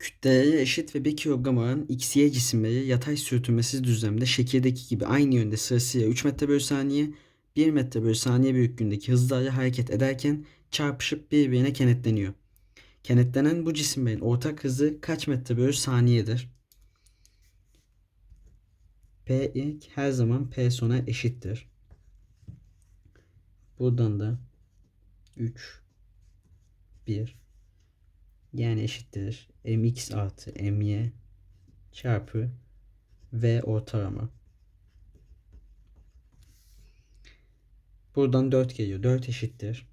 Kütleleri eşit ve 1 kilogram olan XY cisimleri yatay sürtünmesiz düzlemde şekildeki gibi aynı yönde sırasıyla 3 metre bölü saniye, 1 metre bölü saniye büyüklüğündeki hızlarla hareket ederken çarpışıp birbirine kenetleniyor. Kenetlenen bu cisimlerin ortak hızı kaç metre bölü saniyedir? P ilk her zaman P sona eşittir. Buradan da 3 1 yani eşittir mx artı my çarpı v ortalama. Buradan 4 geliyor. 4 eşittir.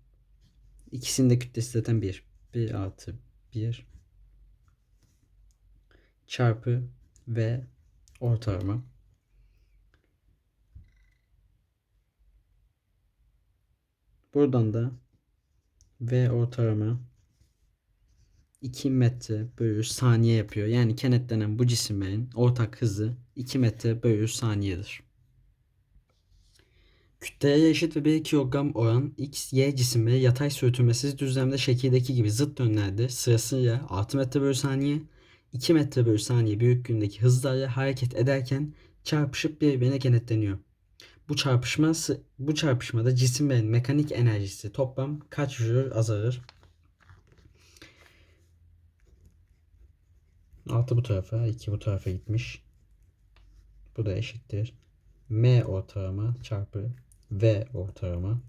İkisinin de kütlesi zaten 1. 1 artı 1 çarpı v ortalama. Buradan da v ortalama 2 metre bölü saniye yapıyor. Yani kenetlenen bu cisimlerin ortak hızı 2 metre bölü saniyedir. Kütleye eşit ve 1 kilogram olan X, Y cisimleri yatay sürtünmesiz düzlemde şekildeki gibi zıt yönlerde sırasıyla 6 metre bölü saniye, 2 metre bölü saniye büyüklüğündeki hızlarla hareket ederken çarpışıp birbirine kenetleniyor. Bu çarpışma bu çarpışmada cisimlerin mekanik enerjisi toplam kaç joule azalır? 6 bu tarafa, 2 bu tarafa gitmiş. Bu da eşittir. M ortalama çarpı V ortalama.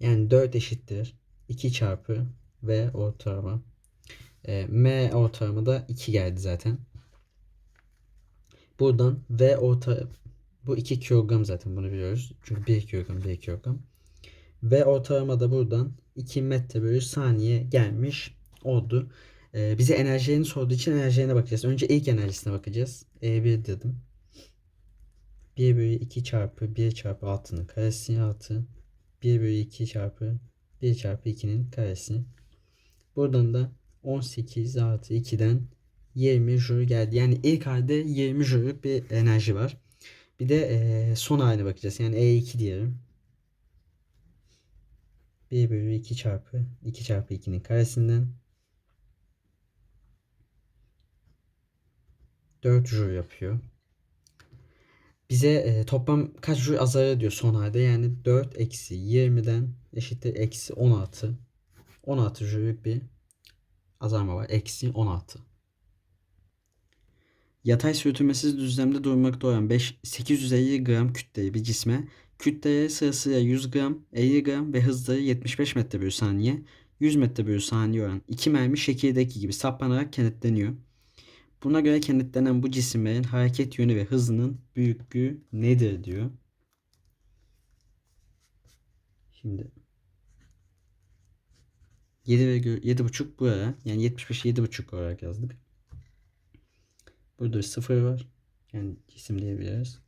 Yani 4 eşittir. 2 çarpı V ortalama. E, M ortalama da 2 geldi zaten. Buradan V ortalama bu 2 kilogram zaten bunu biliyoruz. Çünkü 1 kilogram 1 kilogram. V ortalama da buradan 2 metre bölü saniye gelmiş oldu. Ee, bize enerjilerini sorduğu için enerjilerine bakacağız. Önce ilk enerjisine bakacağız. E1 dedim. 1 bölü 2 çarpı 1 çarpı 6'nın karesi artı 1 bölü 2 çarpı 1 çarpı 2'nin karesi. Buradan da 18 artı 2'den 20 joule geldi. Yani ilk halde 20 joule bir enerji var. Bir de e, son haline bakacağız. Yani E2 diyelim. 1 bölü 2 çarpı 2 çarpı 2'nin karesinden 4 joule yapıyor. Bize e, toplam kaç joule azalır diyor son halde. Yani 4 eksi 20'den eşittir eksi 16. 16 joule bir azalma var. Eksi 16. Yatay sürtünmesiz düzlemde durmakta olan 5, 850 gram kütleli bir cisme kütleye sırasıyla 100 gram, 50 gram ve hızları 75 metre bölü saniye, 100 metre bölü saniye olan iki mermi şekildeki gibi saplanarak kenetleniyor. Buna göre kenetlenen bu cisimlerin hareket yönü ve hızının büyüklüğü nedir diyor. Şimdi 7,7,5 buraya yani 75 7,5 olarak yazdık. Burada sıfır var. Yani cisim diyebiliriz.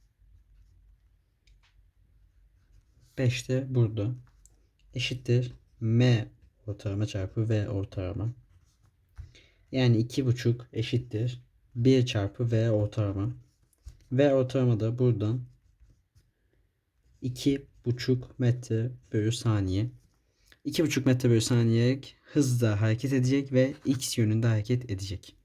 5 de burada. Eşittir M ortalama çarpı V ortalama. Yani 2,5 eşittir 1 çarpı V ortalama. V ortalama da buradan 2,5 metre bölü saniye. 2,5 metre bölü saniye hızla hareket edecek ve x yönünde hareket edecek.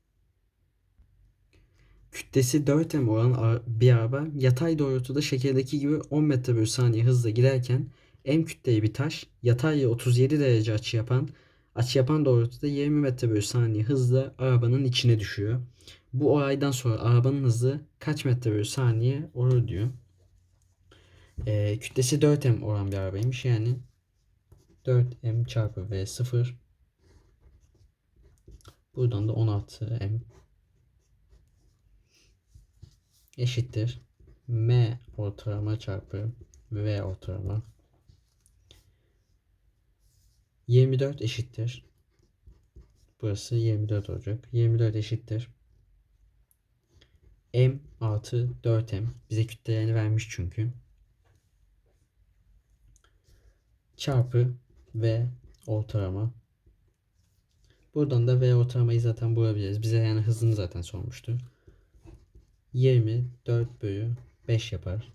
Kütlesi 4m olan bir araba yatay doğrultuda şekildeki gibi 10 metre bölü saniye hızla giderken m kütleli bir taş yatay 37 derece açı yapan Açı yapan doğrultuda 20 metre bölü saniye hızla arabanın içine düşüyor. Bu olaydan sonra arabanın hızı kaç metre bölü saniye olur diyor. Ee, kütlesi 4m olan bir arabaymış yani 4m çarpı v0 buradan da 16m eşittir m ortalama çarpı v ortalama 24 eşittir. Burası 24 olacak. 24 eşittir. M artı 4M. Bize kütlelerini vermiş çünkü. Çarpı V ortalama. Buradan da V ortalamayı zaten bulabiliriz. Bize yani hızını zaten sormuştu. 24 bölü 5 yapar.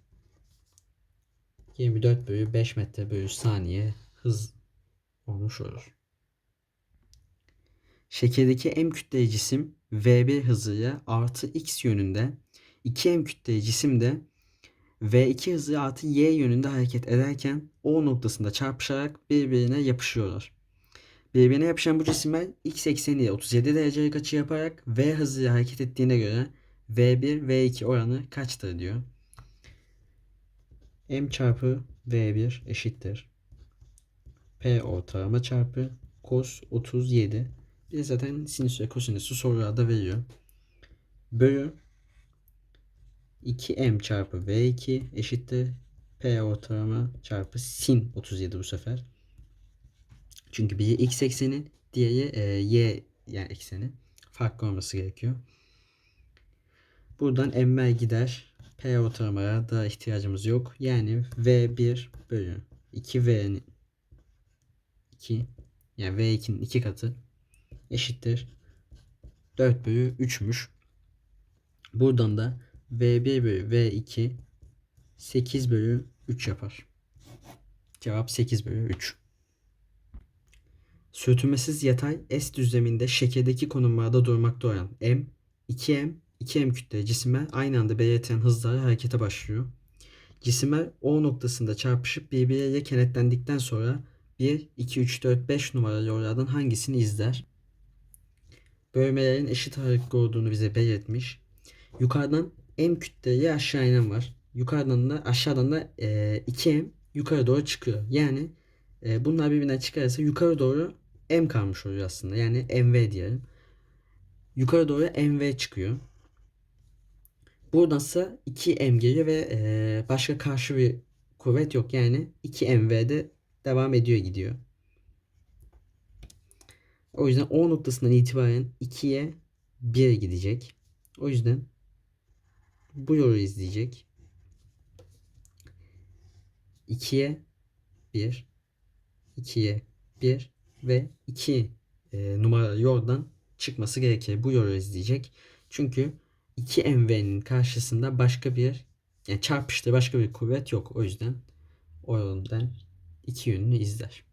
24 bölü 5 metre bölü saniye hız olmuş olur. şekerdeki M kütleli cisim V1 hızıyla artı X yönünde 2M kütleli cisim de V2 hızı artı Y yönünde hareket ederken O noktasında çarpışarak birbirine yapışıyorlar. Birbirine yapışan bu cisimler X ekseniyle 37 derecelik açı yaparak V hızıyla hareket ettiğine göre V1 V2 oranı kaçtır diyor. M çarpı V1 eşittir. P ortalama çarpı cos 37. Bir zaten sinüs ve kosinüsü sorularda veriyor. Bölü 2m çarpı v2 eşittir p ortalama çarpı sin 37 bu sefer. Çünkü biri x ekseni, diğeri e, y yani ekseni. Farklı olması gerekiyor. Buradan enver gider. P ortalamaya da ihtiyacımız yok. Yani V1 bölü 2V'nin 2 yani V2'nin 2 katı eşittir 4 bölü 3'müş. Buradan da V1 bölü V2 8 bölü 3 yapar. Cevap 8 bölü 3. Sürtünmesiz yatay S düzleminde şekerdeki konumlarda durmakta olan M, 2M, 2M kütleli cisimler aynı anda belirtilen hızlarla harekete başlıyor. Cisimler O noktasında çarpışıp birbirleriyle kenetlendikten sonra 1, 2, 3, 4, 5 numaralı yollardan hangisini izler? Bölmelerin eşit ağırlıklı olduğunu bize belirtmiş. Yukarıdan M kütleli aşağı inen var. Yukarıdan da aşağıdan da e, 2M yukarı doğru çıkıyor. Yani e, bunlar birbirinden çıkarsa yukarı doğru M kalmış oluyor aslında. Yani MV diyelim. Yukarı doğru MV çıkıyor. Buradansa 2M geliyor ve e, başka karşı bir kuvvet yok. Yani 2MV'de devam ediyor gidiyor. O yüzden O noktasından itibaren 2'ye 1 gidecek. O yüzden bu yolu izleyecek. 2'ye 1 2'ye 1 ve 2 e, numaralı yoldan çıkması gerekir. Bu yolu izleyecek. Çünkü 2 MV'nin karşısında başka bir yani çarpıştığı başka bir kuvvet yok. O yüzden o yoldan iki yönünü izler.